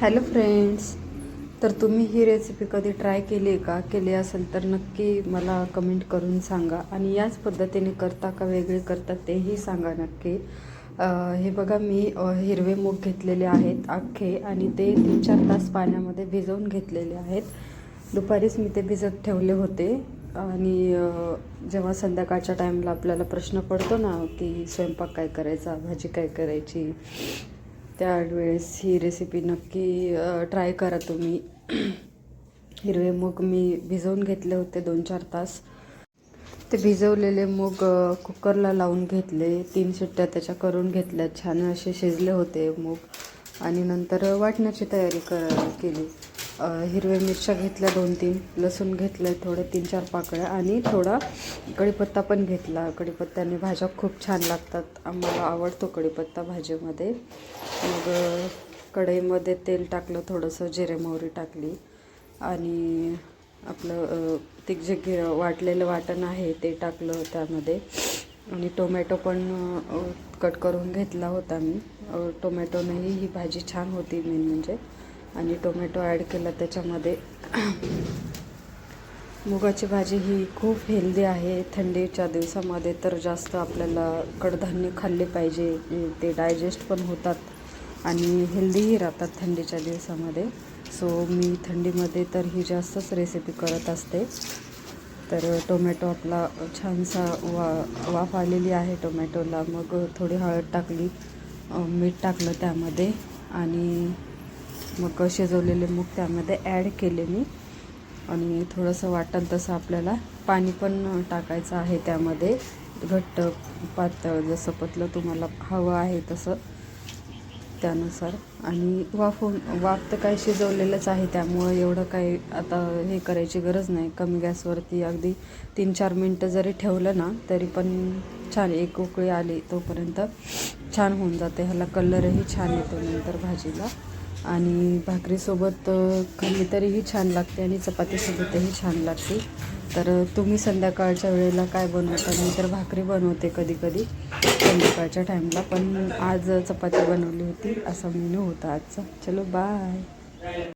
Hello friends तर तुम्ही ही recipe कधी ट्राय केली आहे का? केली असेल तर नक्की मला कमेंट करून सांगा. आणि याच पद्धतीने करता का वेगळे करता तेही सांगा नक्की. हे बघा मी हिरवे मूग घेतलेले आहेत अख्खे आणि ते तीन चार तास पाण्यामध्ये भिजवून घेतलेले आहेत. दुपारीच मी ते भिजत ठेवले होते. आणि जेव्हा संध्याकाळच्या टाईमला आपल्याला प्रश्न पडतो ना की स्वयंपाक काय करायचा भाजी काय करायची? त्यावेळेस ही रेसिपी नक्की ट्राय करा तुम्ही. हिरवे मूग मी भिजवून घेतले होते दोन चार तास. ते भिजवलेले मूग कुकरला लावून घेतले. तीन शिट्ट्या त्याच्या करून घेतल्या. छान असे शिजले होते मूग. आणि नंतर वाटण्याची तयारी कर केली. हिरव्या मिरच्या घेतल्या दोन तीन लसूण घेतलं थोडे तीन चार पाकळ्या आणि थोडा कढीपत्ता पण घेतला. कढीपत्त्याने भाज्या खूप छान लागतात. आम्हाला आवडतो कढीपत्ता भाजीमध्ये मग कढईमध्ये तेल टाकलं थोडंसं जिरे मोहरी टाकली आणि आपलं ते जे घे वाटलेलं वाटण आहे ते टाकलं त्यामध्ये. आणि टोमॅटो पण कट करून घेतला होता मी. टोमॅटोनेही ही भाजी छान होती मेन म्हणजे. आणि टोमॅटो ॲड केला त्याच्यामध्ये. मुगाची भाजी ही खूप हेल्दी आहे. थंडीच्या दिवसामध्ये तर जास्त आपल्याला कडधान्य खाल्ले पाहिजे ते डायजेस्ट पण होतात आणि हेल्दीही राहतात थंडीच्या दिवसामध्ये. सो मी थंडीमध्ये तर ही जास्तच रेसिपी करत असते. तर टोमॅटो आपला छानसा वा वाफ आलेली आहे टोमॅटोला. मग थोडी हळद टाकली मीठ टाकलं त्यामध्ये आणि मग शिजवलेले मूग त्यामध्ये ॲड केले मी. आणि थोडंसं वाटण तसं आपल्याला पाणी पण टाकायचं आहे त्यामध्ये. घट्ट पातळ जसं पतलं तुम्हाला हवं आहे तसं त्यानुसार. आणि वाफून वाफ तर काय शिजवलेलंच आहे त्यामुळं एवढं काही आता हे करायची गरज नाही. कमी गॅसवरती अगदी तीन चार मिनटं जरी ठेवलं ना तरी पण छान एक उकळी आली तोपर्यंत छान होऊन जाते. ह्याला कलरही छान येतो नंतर भाजीला. आणि भाकरीसोबत अ, खाल्ली तरीही छान लागते आणि चपातीसोबतही छान लागते. तर तुम्ही संध्याकाळच्या वेळेला काय बनवता? मी तर भाकरी बनवते कधी कधी संध्याकाळच्या टाईमला पण आज चपाती बनवली होती असा मेनू होता आजचा. चलो बाय